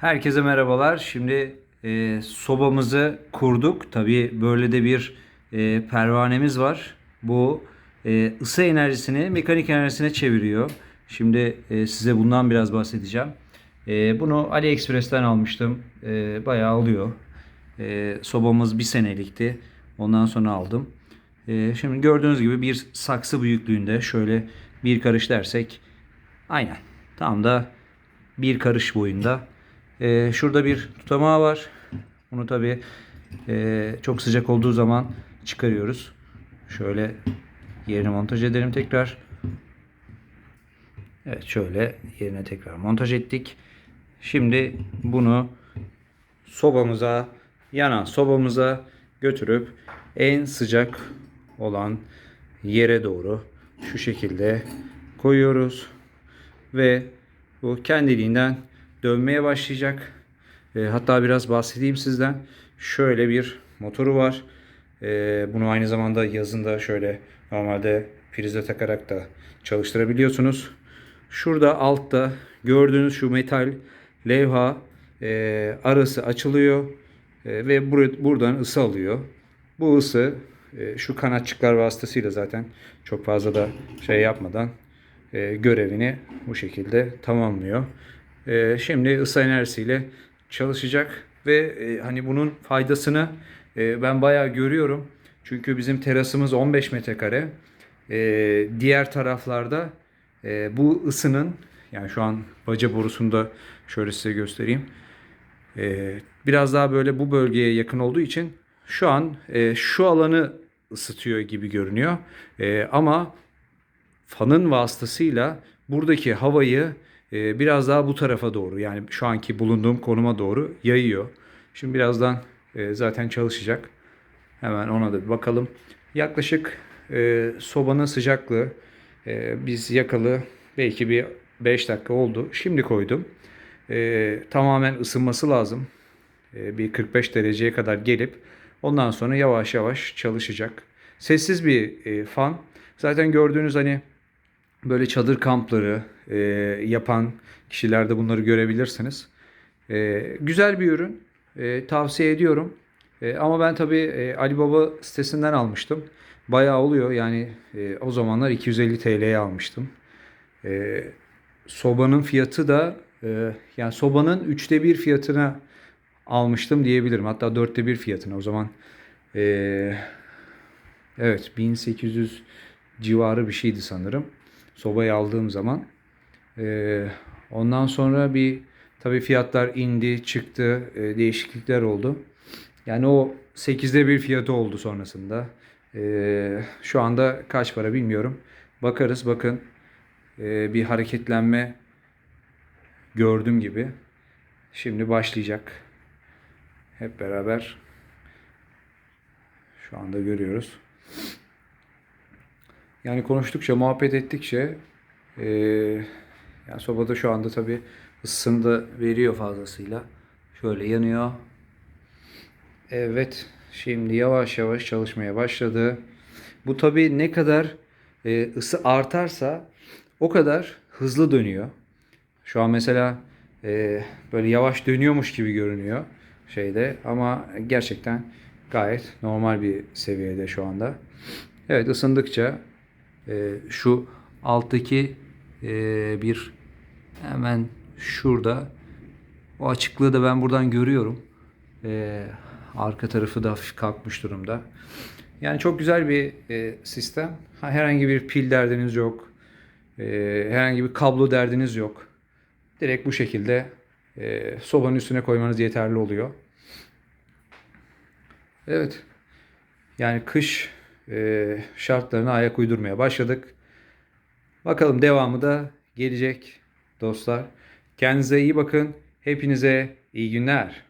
Herkese merhabalar. Şimdi e, sobamızı kurduk. Tabii böyle de bir e, pervanemiz var. Bu e, ısı enerjisini mekanik enerjisine çeviriyor. Şimdi e, size bundan biraz bahsedeceğim. E, bunu AliExpress'ten almıştım. E, bayağı alıyor. E, sobamız bir senelikti. Ondan sonra aldım. E, şimdi gördüğünüz gibi bir saksı büyüklüğünde şöyle bir karış dersek aynen tam da bir karış boyunda. Ee, şurada bir tutamağı var. Bunu tabi çok sıcak olduğu zaman çıkarıyoruz. Şöyle yerine montaj edelim tekrar. Evet şöyle yerine tekrar montaj ettik. Şimdi bunu sobamıza yanan sobamıza götürüp en sıcak olan yere doğru şu şekilde koyuyoruz ve bu kendiliğinden dönmeye başlayacak. E, hatta biraz bahsedeyim sizden. Şöyle bir motoru var. E, bunu aynı zamanda yazında şöyle normalde prize takarak da çalıştırabiliyorsunuz. Şurada altta gördüğünüz şu metal levha e, arası açılıyor e, ve bur- buradan ısı alıyor. Bu ısı e, şu kanatçıklar vasıtasıyla zaten çok fazla da şey yapmadan e, görevini bu şekilde tamamlıyor. E, şimdi ısı enerjisiyle çalışacak ve e, hani bunun faydasını e, ben bayağı görüyorum. Çünkü bizim terasımız 15 metrekare. E, diğer taraflarda e, bu ısının yani şu an baca borusunu da şöyle size göstereyim. E, biraz daha böyle bu bölgeye yakın olduğu için şu an şu alanı ısıtıyor gibi görünüyor. Ama fanın vasıtasıyla buradaki havayı e, biraz daha bu tarafa doğru yani şu anki bulunduğum konuma doğru yayıyor. Şimdi birazdan e, zaten çalışacak. Hemen ona da bir bakalım. Yaklaşık e, sobanın sıcaklığı e, biz yakalı belki bir 5 dakika oldu. Şimdi koydum. Tamamen ısınması lazım. Bir 45 dereceye kadar gelip ondan sonra yavaş yavaş çalışacak. Sessiz bir fan. Zaten gördüğünüz hani böyle çadır kampları e, yapan kişilerde bunları görebilirsiniz. E, güzel bir ürün. E, tavsiye ediyorum. E, ama ben tabii e, Ali Baba sitesinden almıştım. Bayağı oluyor. Yani e, o zamanlar 250 TL'ye almıştım. E, sobanın fiyatı da e, yani sobanın üçte bir fiyatına almıştım diyebilirim. Hatta dörtte bir fiyatına. O zaman e, evet 1800 civarı bir şeydi sanırım. Sobayı aldığım zaman. E, ondan sonra bir tabii fiyatlar indi, çıktı, e, değişiklikler oldu. Yani o 8'de bir fiyatı oldu sonrasında. E, şu anda kaç para bilmiyorum. Bakarız bakın e, bir hareketlenme gördüm gibi. Şimdi başlayacak. Hep beraber şu anda görüyoruz. Yani konuştukça, muhabbet ettikçe e, yani sobada şu anda tabii ısısını da veriyor fazlasıyla. Şöyle yanıyor. Evet, şimdi yavaş yavaş çalışmaya başladı. Bu tabii ne kadar e, ısı artarsa o kadar hızlı dönüyor. Şu an mesela e, böyle yavaş dönüyormuş gibi görünüyor şeyde ama gerçekten gayet normal bir seviyede şu anda. Evet ısındıkça e, şu alttaki e, bir hemen şurada o açıklığı da ben buradan görüyorum. E, arka tarafı da hafif kalkmış durumda. Yani çok güzel bir e, sistem. Ha, herhangi bir pil derdiniz yok. E, herhangi bir kablo derdiniz yok. Direkt bu şekilde e, sobanın üstüne koymanız yeterli oluyor. Evet. Yani kış e, şartlarına ayak uydurmaya başladık. Bakalım devamı da gelecek dostlar. Kendinize iyi bakın. Hepinize iyi günler.